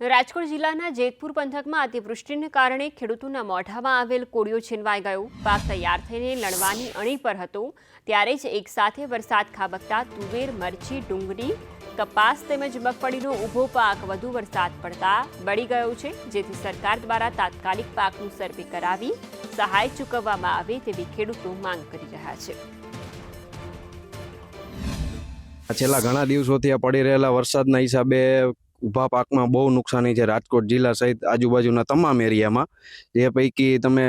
રાજકોટ જિલ્લાના જેતપુર પંથકમાં અતિવૃષ્ટિને કારણે ખેડૂતોના મોઢામાં આવેલ કોળિયો છીનવાઈ ગયો. પાક તૈયાર થઈને લણવાની અણી પર હતો. ત્યારે જ એક સાથે વરસાદ ખાબકતા તુવેર, મરચી, ડુંગળી, કપાસ તેમજ મગફળીનો ઊભો પાક વધુ વરસાદ પડતા બળી ગયો છે. જેથી સરકાર દ્વારા તાત્કાલિક પાકનું સર્વે કરાવી સહાય ચૂકવવામાં આવે તેવી ખેડૂતો માંગ કરી રહ્યા છે. છેલ્લા ઘણા દિવસોથી આ પડી રહેલા વરસાદના હિસાબે ઊભા પાકમાં બહુ નુકસાની છે. રાજકોટ જિલ્લા સહિત આજુબાજુના તમામ એરિયામાં. જે પૈકી તમે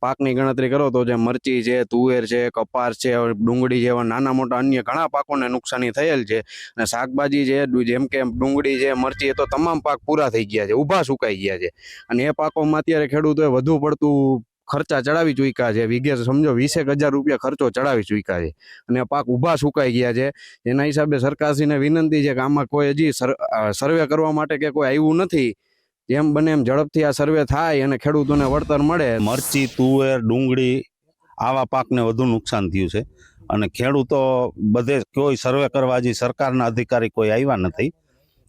પાકની ગણતરી કરો તો જે મરચી છે, તુવેર છે, કપાસ છે, ડુંગળી જેવા નાના મોટા અન્ય ઘણા પાકોને નુકસાની થયેલ છે. અને શાકભાજી છે જેમ કે ડુંગળી છે, મરચી એ તો તમામ પાક પૂરા થઈ ગયા છે, ઊભા સુકાઈ ગયા છે. અને એ પાકોમાં અત્યારે ખેડૂતોએ વધુ પડતું ખર્ચા ચડાવી ચૂક્યા છે. વીઘે સમજો વીસેક હજાર રૂપિયા ખર્ચો ચડાવી ચૂક્યા છે. અને પાક ઊભા સુકાઈ ગયા છે. એના હિસાબે સરકારશ્રીને વિનંતી છે કે આમાં કોઈ હજી સર- સર્વે કરવા માટે કે કોઈ આવ્યું નથી. જેમ બને એમ ઝડપથી આ સર્વે થાય અને ખેડૂતોને વળતર મળે. મરચી, તુવેર, ડુંગળી આવા પાકને વધુ નુકસાન થયું છે. અને ખેડૂતો બધે કોઈ સર્વે કરવા હજી સરકારના અધિકારી કોઈ આવ્યા નથી.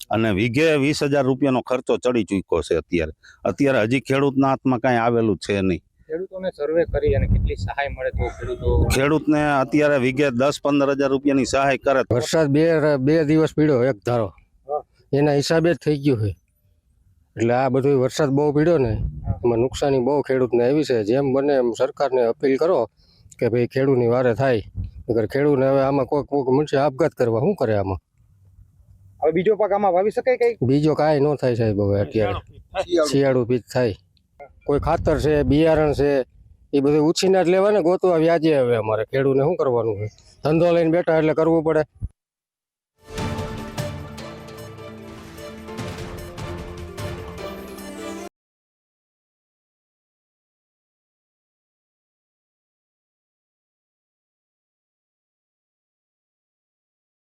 અને વીઘે વીસ હજાર રૂપિયાનો ખર્ચો ચડી ચૂક્યો છે અત્યારે. અત્યારે હજી ખેડૂતના હાથમાં કાંઈ આવેલું છે નહીં. ખેડૂતોને સર્વે કરી અને કેટલી સહાય મળે તો ખેડૂતો ખેડૂતને અત્યારે વીઘે દસ પંદર હજાર રૂપિયાની સહાય કરે. વરસાદ બે બે દિવસ પીડ્યો એક ધારો. એના હિસાબે જ થઈ ગયું છે. એટલે આ બધું વરસાદ બહુ પીડ્યો ને એમાં નુકસાની બહુ ખેડૂતને આવી છે. જેમ બને એમ સરકારને અપીલ કરો કે ભાઈ ખેડૂતની વારે થાય. નકર ખેડૂતને હવે આમાં કોઈક કોઈક મળશે આપઘાત કરવા. શું કરે આમાં? હવે બીજો પાક આમાં વાવી શકાય કઈ? બીજો કાંઈ ન થાય સાહેબ હવે અત્યારે. શિયાળુ પીક થાય. કોઈ ખાતર છે, બિયારણ છે, એ બધું ઉછીના જ લેવાને, ગોતવા વ્યાજે હવે અમારે ખેડૂતને શું કરવાનું છે ધંધો લઈને બેઠા એટલે કરવું પડે.